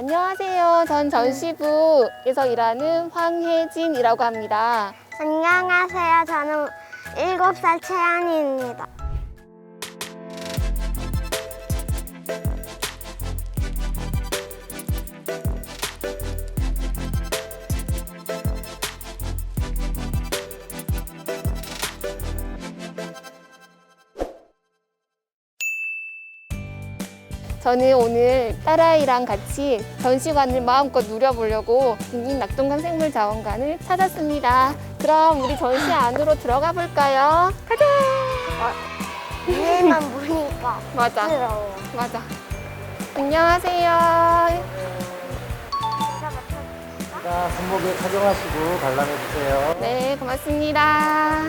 안녕하세요. 전 전시부에서 일하는 황혜진이라고 합니다. 안녕하세요. 저는 7살 채연이입니다. 저는 오늘 딸아이랑 같이 전시관을 마음껏 누려보려고 국립 낙동강 생물자원관을 찾았습니다. 그럼 우리 전시 안으로 들어가 볼까요? 가자! 위에만 보니까 맞아, 부러워. 맞아. 안녕하세요. 자, 손목에 착용하시고 관람해 주세요. 네, 고맙습니다.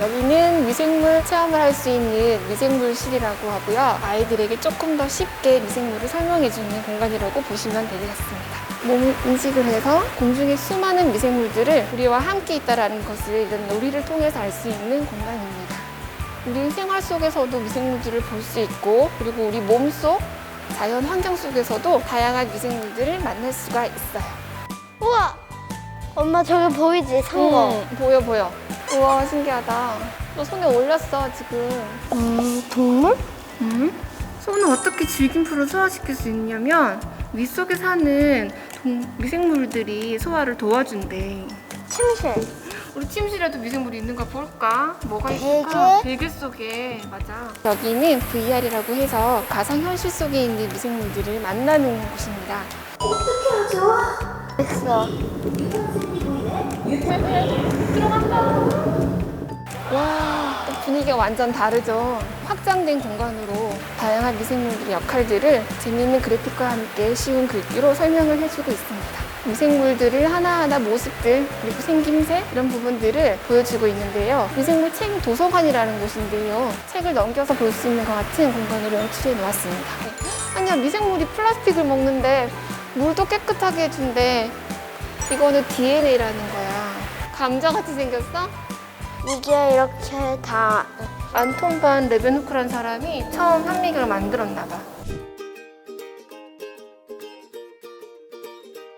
여기는 미생물 체험을 할 수 있는 미생물실이라고 하고요. 아이들에게 조금 더 쉽게 미생물을 설명해 주는 공간이라고 보시면 되겠습니다. 몸 인식을 해서 공중에 수많은 미생물들을 우리와 함께 있다는 것을 이런 놀이를 통해서 알 수 있는 공간입니다. 우리 생활 속에서도 미생물들을 볼 수 있고 그리고 우리 몸 속 자연 환경 속에서도 다양한 미생물들을 만날 수가 있어요. 우와! 엄마 저기 보이지? 산 거. 음, 보여 보여. 우와 신기하다. 너 손에 올렸어 지금. 음, 동물? 음? 손을 어떻게 질긴풀을 소화시킬 수 있냐면 윗속에 사는 동- 미생물들이 소화를 도와준대. 침실. 우리 침실에도 미생물이 있는가 볼까? 뭐가 있을까? 베개 속에 맞아. 여기는 VR이라고 해서 가상 현실 속에 있는 미생물들을 만나는 곳입니다. 있어. 와, 또 분위기가 완전 다르죠. 확장된 공간으로 다양한 미생물들의 역할들을 재미있는 그래픽과 함께 쉬운 글귀로 설명을 해주고 있습니다. 미생물들을 하나하나 모습들 그리고 생김새 이런 부분들을 보여주고 있는데요. 미생물 책 도서관이라는 곳인데요. 책을 넘겨서 볼 수 있는 것 같은 공간으로 연출해 놓았습니다. 아니야 미생물이 플라스틱을 먹는데 물도 깨끗하게 해준대. 이거는 DNA라는 거야. 감자같이 생겼어? 이게 이렇게 다 안톤 반 레베누크란 사람이 처음 한미경을 만들었나 봐.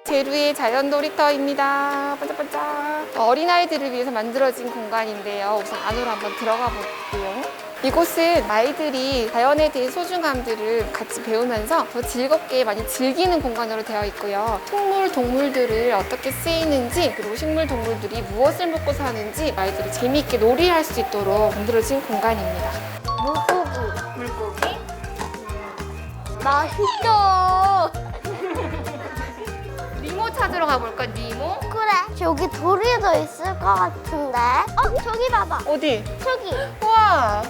제루의 자연 놀이터입니다. 반짝반짝. 어린아이들을 위해서 만들어진 공간인데요. 우선 안으로 한번 들어가 볼게요. 이곳은 아이들이 자연에 대해 소중함들을 같이 배우면서 더 즐겁게 많이 즐기는 공간으로 되어 있고요. 식물, 동물들을 어떻게 쓰이는지, 그리고 식물, 동물들이 무엇을 먹고 사는지 아이들이 재미있게 놀이할 수 있도록 만들어진 공간입니다. 물고기. 물고기, 맛있어. 니모 찾으러 가볼까, 니모? 그래. 저기 돌이도 있을 것 같은데. 어, 저기 봐봐. 어디? 저기. 우와!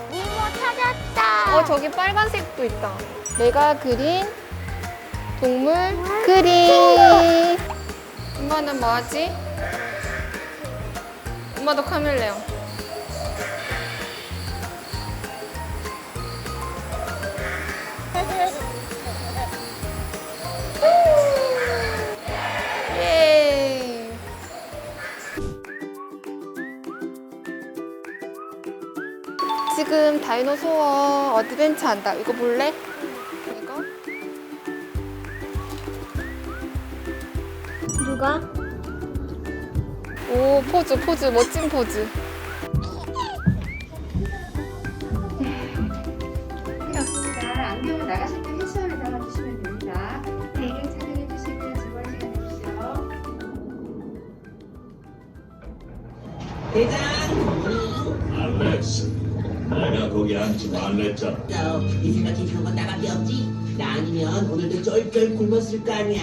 찾았다. 어, 저기 빨간색도 있다. 내가 그린 동물 그림. 엄마는 뭐 하지? 엄마도 카멜레온. 지금 다이노소어 어드벤처 한다. 이거 볼래? 이거? 누가? 오 포즈 포즈 멋진 포즈. 안경을 나가실 때 됩니다. 즐거운 시간 되십시오. 알렉스, 내가 거기 앉지 말랬잖아. 너, 네 생각해 그런 건 나밖에 없지? 나 아니면 오늘도 쫄쫄 굶었을 거 아니야.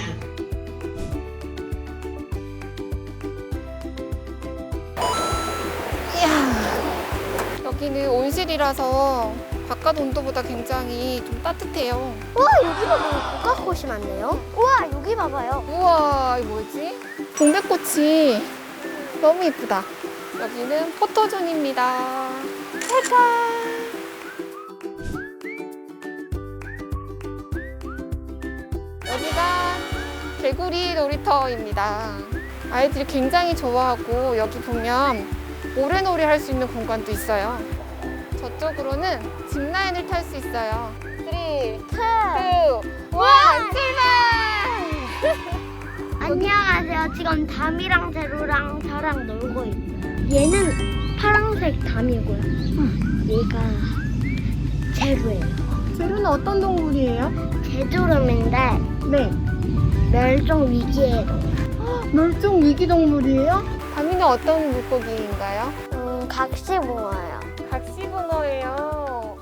이야 여기는 온실이라서 바깥 온도보다 굉장히 좀 따뜻해요. 우와, 여기 봐봐. 꽃꽃이 많네요. 우와, 여기 봐봐요. 우와 이거 뭐지? 동백꽃이 너무 예쁘다. 여기는 포토존입니다. 여기가 개구리 놀이터입니다. 아이들이 굉장히 좋아하고 여기 보면 모래놀이 할 수 있는 공간도 있어요. 저쪽 앞쪽으로는 짚라인을 탈 수 있어요. 3, 2, 1, 트. 출발! 안녕하세요. 지금 담이랑 제로랑 저랑 놀고 있어요. 얘는 파란색 담이고요. 얘가 제로예요. 제루는 어떤 동물이에요? 제주름인데 네. 멸종 위기에 멸종 위기 동물이에요? 다미는 어떤 물고기인가요? 음, 각시붕어예요. 각시붕어예요.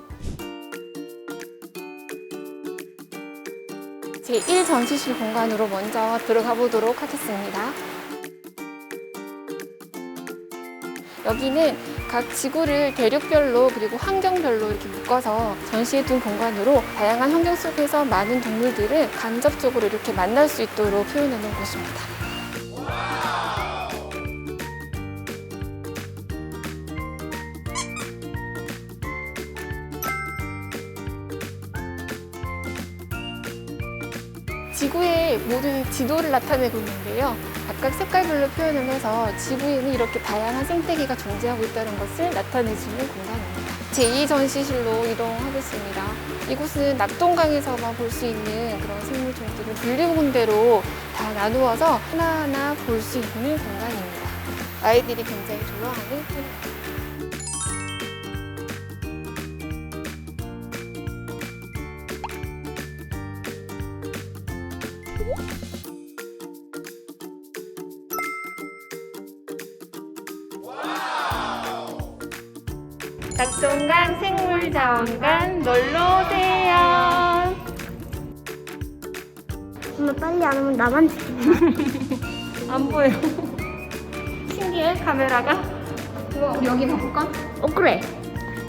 제1 전시실 공간으로 먼저 들어가 보도록 하겠습니다. 여기는 각 지구를 대륙별로 그리고 환경별로 이렇게 묶어서 전시해 둔 공간으로 다양한 환경 속에서 많은 동물들을 간접적으로 이렇게 만날 수 있도록 표현해 놓은 곳입니다. 지구의 모든 지도를 나타내고 있는데요. 각각 색깔별로 표현을 해서 지구에는 이렇게 다양한 생태계가 존재하고 있다는 것을 나타내주는 공간입니다. 제2전시실로 이동하겠습니다. 이곳은 낙동강에서만 볼 수 있는 그런 생물 종들을 분리군대로 다 나누어서 하나하나 볼 수 있는 공간입니다. 아이들이 굉장히 좋아하는 낙동강 생물자원관 놀러 오세요. 엄마 빨리 안 오면 나만 안 보여. 신기해 카메라가. 이거 우리 여기 가볼까? 어 그래.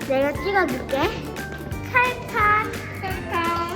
내가 찍어줄게. 칼칼. 칼칼.